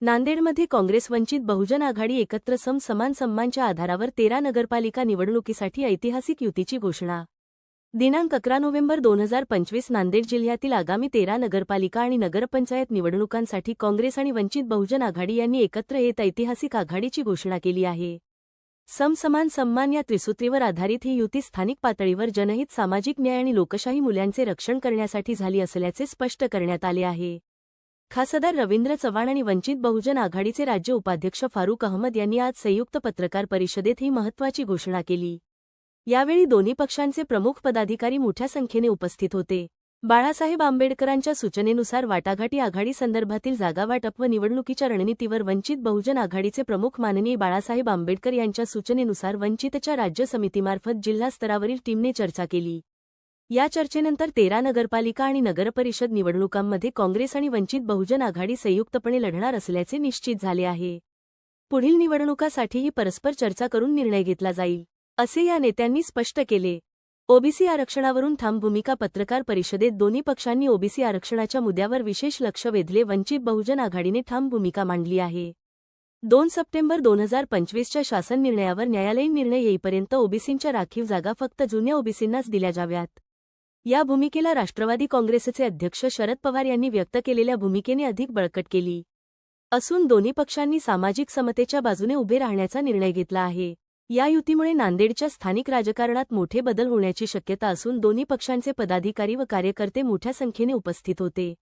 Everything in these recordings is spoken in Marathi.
नांदेडमध्ये काँग्रेस वंचित बहुजन आघाडी एकत्र सम समान सम्मानच्या आधारावर तेरा नगरपालिका निवडणुकीसाठी ऐतिहासिक युतीची घोषणा. दिनांक अकरा नोव्हेंबर दोन हजार पंचवीस नांदेड जिल्ह्यातील आगामी तेरा नगरपालिका आणि नगरपंचायत निवडणुकांसाठी काँग्रेस आणि वंचित बहुजन आघाडी यांनी एकत्र येत ऐतिहासिक आघाडीची घोषणा केली आहे. समसमान सम्मान या त्रिसूत्रीवर आधारित ही युती स्थानिक पातळीवर जनहित सामाजिक न्याय आणि लोकशाही मूल्यांचे रक्षण करण्यासाठी झाली असल्याचे स्पष्ट करण्यात आले आहे. खासदार रवींद्र चव्हाण आणि वंचित बहुजन आघाडीचे राज्य उपाध्यक्ष फारुक अहमद यांनी आज संयुक्त पत्रकार परिषदेत ही महत्त्वाची घोषणा केली. यावेळी दोन्ही पक्षांचे प्रमुख पदाधिकारी मोठ्या संख्येने उपस्थित होते. बाळासाहेब आंबेडकरांच्या सूचनेनुसार वाटाघाटी आघाडी संदर्भातील जागावाटप व निवडणुकीच्या रणनीतीवर वंचित बहुजन आघाडीचे प्रमुख माननीय बाळासाहेब आंबेडकर यांच्या सूचनेनुसार वंचितच्या राज्य समितीमार्फत जिल्हा स्तरावरील टीमने चर्चा केली. या चर्चेनंतर तेरा नगरपालिका आणि नगरपरिषद निवडणुकांमध्ये काँग्रेस आणि वंचित बहुजन आघाडी संयुक्तपणे लढणार असल्याचे निश्चित झाले आहे. पुढील निवडणुकासाठीही परस्पर चर्चा करून निर्णय घेतला जाईल असे या नेत्यांनी स्पष्ट केले. ओबीसी आरक्षणावरून ठाम भूमिका पत्रकार परिषदेत दोन्ही पक्षांनी ओबीसी आरक्षणाच्या मुद्द्यावर विशेष लक्ष वेधले. वंचित बहुजन आघाडीने ठाम भूमिका मांडली आहे. दोन सप्टेंबर दोन हजार पंचवीसच्या शासन निर्णयावर न्यायालयीन निर्णय येईपर्यंत ओबीसींच्या राखीव जागा फक्त जुन्या ओबीसींनाच दिल्या जाव्यात. या भूमिकेला राष्ट्रवादी काँग्रेसचे अध्यक्ष शरद पवार यांनी व्यक्त केलेल्या भूमिकेने अधिक बळकट केली. असून दोन्ही पक्षांनी सामाजिक समतेच्या बाजूने उभे राहण्याचा निर्णय घेतला आहे. या युतीमुळे नांदेडच्या स्थानिक राजकारणात मोठे बदल होण्याची शक्यता असून दोन्ही पक्षांचे पदाधिकारी व कार्यकर्ते मोठ्या संख्येने उपस्थित होते.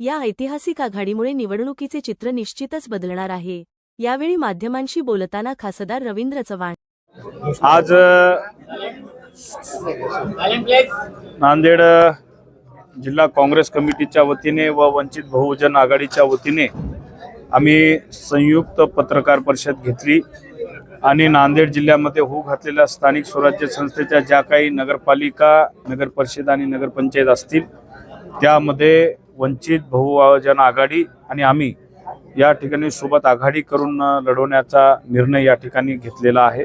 या ऐतिहासिक आघाडीमुळे निवडणुकीचे चित्र निश्चितच बदलणार आहे. यावेळी माध्यमांशी बोलताना खासदार रवींद्र चव्हाण. आज नांदेड जिल्हा काँग्रेस कमिटीच्या वतीने व वंचित बहुजन आघाडीच्या वतीने आम्ही संयुक्त पत्रकार परिषद घेतली आणि नांदेड जिल्ह्यामध्ये होऊ घातलेल्या स्थानिक स्वराज्य संस्थेच्या ज्या काही नगरपालिका नगरपरिषद आणि नगरपंचायत असतील त्यामध्ये वंचित बहुजन आघाडी आणि आम्ही या ठिकाणी सोबत आघाडी करून लढवण्याचा निर्णय या ठिकाणी घेतलेला आहे.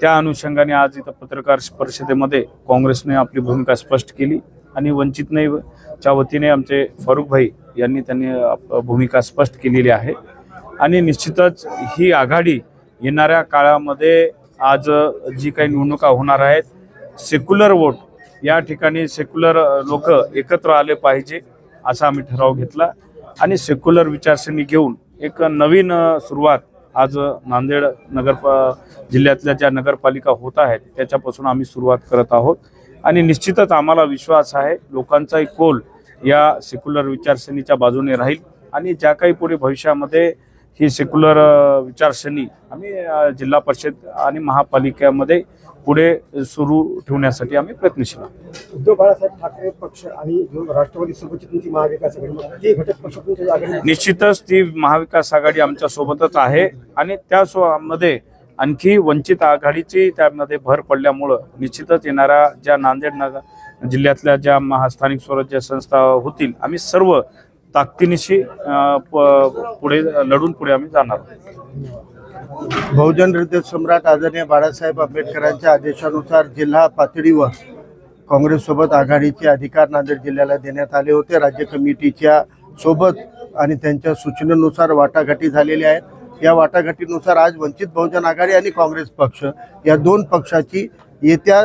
त्या अनुषंगाने आज इथं पत्रकार परिषदेमध्ये काँग्रेसने आपली भूमिका स्पष्ट केली आणि वंचितने च्या वतीने आमचे फारुख भाई यांनी त्यांनी आप- भूमिका स्पष्ट केलेली आहे. आणि निश्चितच ही आघाडी येणाऱ्या काळामध्ये आज जी काही निवडणुका होणार आहेत सेक्युलर वोट या ठिकाणी सेक्युलर लोक एकत्र आले पाहिजे असा आम्ही ठराव घेतला. आणि सेक्युलर विचारसरणी घेऊन एक नवीन सुरुवात आज नांदेड नगर प- जिल्ह्यातल्या ज्या नगरपालिका होत आहेत त्याच्यापासून आम्ही सुरुवात करत आहोत. आणि निश्चितच आम्हाला विश्वास आहे लोकांचाही कोल या सेक्युलर विचारसरणीच्या बाजूने राहील. आणि ज्या काही पुढे भविष्यामध्ये ही सेक्युलर विचारसरणी आम्ही जिल्हा परिषद आणि महापालिकेमध्ये पुढे सुरू ठेवण्यासाठी आम्ही प्रयत्नशील आहोत उद्धव बाळासाहेब ठाकरे पक्ष आणि राष्ट्रवादी सोबतची महाविकास आघाडी ते घटक पक्ष निश्चितच ती महाविकास आघाडी आमच्या सोबतच आहे आणि त्यामध्ये आणखी वंचित आघाडीची त्यामध्ये भर पडल्यामुळं निश्चितच येणाऱ्या ज्या नांदेड नगर जिल्ह्यातल्या ज्या महास्थानिक स्वराज्य संस्था होतील आम्ही सर्व ताकदीनिशी पुढे लढून पुढे आम्ही जाणार आहोत. बहुजन हृदय सम्राट आदरणीय बाळासाहेब आंबेडकरांच्या आदेशानुसार जिल्हा पातळीवर काँग्रेससोबत आघाडीचे अधिकार नांदेड जिल्ह्याला देण्यात आले होते. राज्य कमिटीच्या सोबत आणि त्यांच्या सूचनेनुसार वाटाघाटी झालेल्या आहेत. या वाटाघाटीनुसार आज वंचित बहुजन आघाडी आणि काँग्रेस पक्ष या दोन पक्षाची येत्या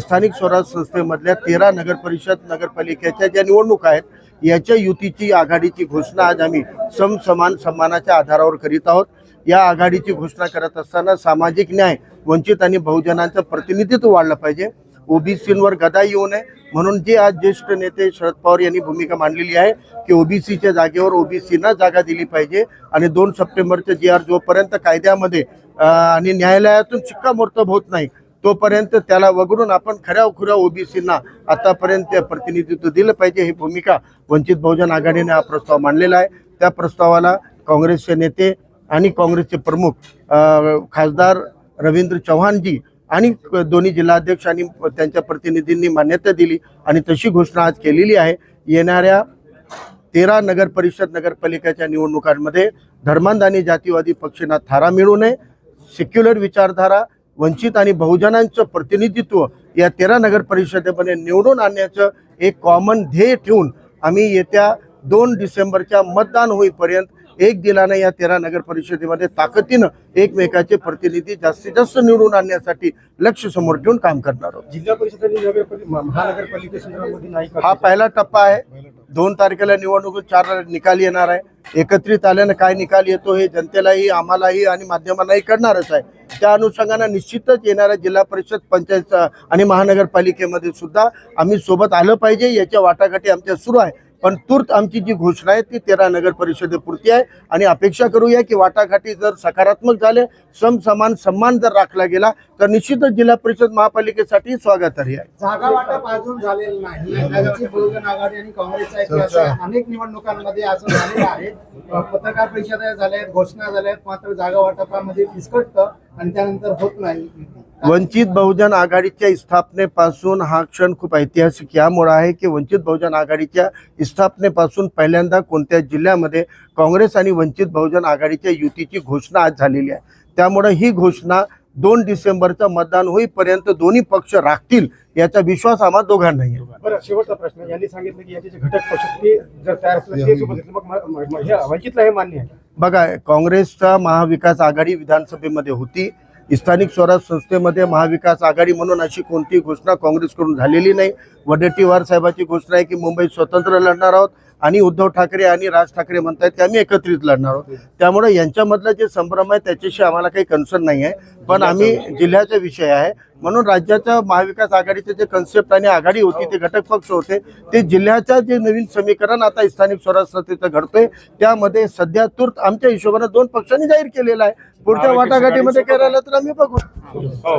स्थानिक स्वराज संस्थेमधल्या तेरा नगर परिषद नगरपालिकेच्या ज्या निवडणुका आहेत याच्या युतीची आघाडीची घोषणा आज आम्ही समसमान सम्मानाच्या सन्मानाच्या आधारावर करीत आहोत. या आघाडीची घोषणा करत असताना सामाजिक न्याय वंचित आणि बहुजनांचं प्रतिनिधित्व वाढलं पाहिजे. ओबीसींवर गदा येऊ नये. म्हणून जे आज ज्येष्ठ नेते शरद पवार यांनी भूमिका मांडलेली आहे की ओबीसीच्या जागेवर ओबीसीना जागा दिली पाहिजे आणि दोन सप्टेंबरचे जी आर जोपर्यंत कायद्यामध्ये आणि न्यायालयातून शिक्कामोर्तब होत नाही तोपर्यंत त्याला वगळून आपण खऱ्या खुऱ्या ओबीसींना आतापर्यंत प्रतिनिधित्व दिलं पाहिजे ही भूमिका वंचित बहुजन आघाडीने हा प्रस्ताव मांडलेला आहे. त्या प्रस्तावाला काँग्रेसचे नेते आणि काँग्रेसचे प्रमुख खासदार रवींद्र चव्हाणजी आणि दोन्ही जिल्हाध्यक्ष आणि त्यांच्या प्रतिनिधींनी मान्यता दिली आणि तशी घोषणा आज केलेली आहे. येणाऱ्या तेरा नगर परिषद नगरपालिकेच्या निवडणुकांमध्ये धर्मांध आणि जातीवादी पक्षांना थारा मिळू नये. सेक्युलर विचारधारा वंचित आणि बहुजनांचं प्रतिनिधित्व या तेरा नगर परिषदेमध्ये निवडून आणण्याचं एक कॉमन ध्येय ठेवून आम्ही येत्या दोन डिसेंबरच्या मतदान होईपर्यंत एक दिलानं या तेरा नगर परिषदेमध्ये ताकदीनं एकमेकाचे प्रतिनिधी जास्तीत जास्त निवडून आणण्यासाठी लक्ष समोर ठेवून काम करणार आहोत. जिल्हा परिषद हा पहिला टप्पा आहे. दोन तारखेला निवडणूक चार निकाल येणार आहे. एकत्रित आल्यानं काय निकाल येतो हे जनतेलाही आम्हालाही आणि माध्यमांनाही कळणारच आहे. त्या अनुषंगानं निश्चितच येणाऱ्या जिल्हा परिषद पंचायत आणि महानगरपालिकेमध्ये सुद्धा आम्ही सोबत आलं पाहिजे. याच्या वाटाघाटी आमच्या सुरू आहे. पण तूर्त आमची जी घोषणा आहे ती तेरा नगर परिषदेपुरती आहे. आणि अपेक्षा करूया की वाटाघाटी जर सकारात्मक झाले सम समान सन्मान जर राखला गेला तर निश्चितच जिल्हा परिषद महापालिकेसाठी स्वागतार्ह आहे. जागा वाटप अजून झालेलं नाही. वंचित बहुजन आघाडी आणि काँग्रेसचा इतिहास आहे. अनेक निवडणुकांमध्ये असं झालेलं आहे. पत्रकार परिषदा झाल्या आहेत घोषणा झाल्या आहेत मात्र जागा वाटपामध्ये फिसकटतं आणि त्यानंतर होत नाही. वंचित बहुजन आघाडीच्या स्थापनेपासून हा क्षण खूप ऐतिहासिक यामुळे आहे की वंचित बहुजन आघाडीच्या स्थापनेपासून पहिल्यांदा कोणत्या जिल्ह्यामध्ये काँग्रेस आणि वंचित बहुजन आघाडीच्या युतीची घोषणा आज झालेली आहे. त्यामुळे ही घोषणा दोन डिसेंबरचं मतदान होईपर्यंत दोन्ही पक्ष राखतील याचा विश्वास आम्हा दोघांनाही आहे. शेवटचा प्रश्न. यांनी सांगितलं की याचे घटक पक्ष वंचितला हे मान्य आहे. बघा काँग्रेसचा महाविकास आघाडी विधानसभेमध्ये होती. स्थानिक स्वराज संस्थेमध्ये महाविकास आघाडी म्हणून अशी कोणतीही घोषणा काँग्रेसकडून झालेली नाही. वडेट्टीवार साहेबांची घोषणा आहे की मुंबईत स्वतंत्र लढणार आहोत आणि उद्धव ठाकरे आणि राज ठाकरे म्हणतात की आम्ही एकत्रित लढणार आहोत. त्यामुळे यांच्यामधलं जे संभ्रम आहे त्याच्याशी आम्हाला काही कन्सर्न नाही आहे. पण आम्ही जिल्ह्याचा विषय आहे. म्हणून राज्याच्या महाविकास आघाडीचे जे कन्सेप्ट आणि आघाडी होती ते घटक पक्ष होते ते जिल्ह्याचं जे नवीन समीकरण आता स्थानिक स्वराज संस्थेचं घडतंय. त्यामध्ये सध्या तूर्त आमच्या हिशोबाने दोन पक्षांनी जाहीर केलेला आहे. पुढच्या वाटाघाटीमध्ये करायला तर आम्ही बघू. हो.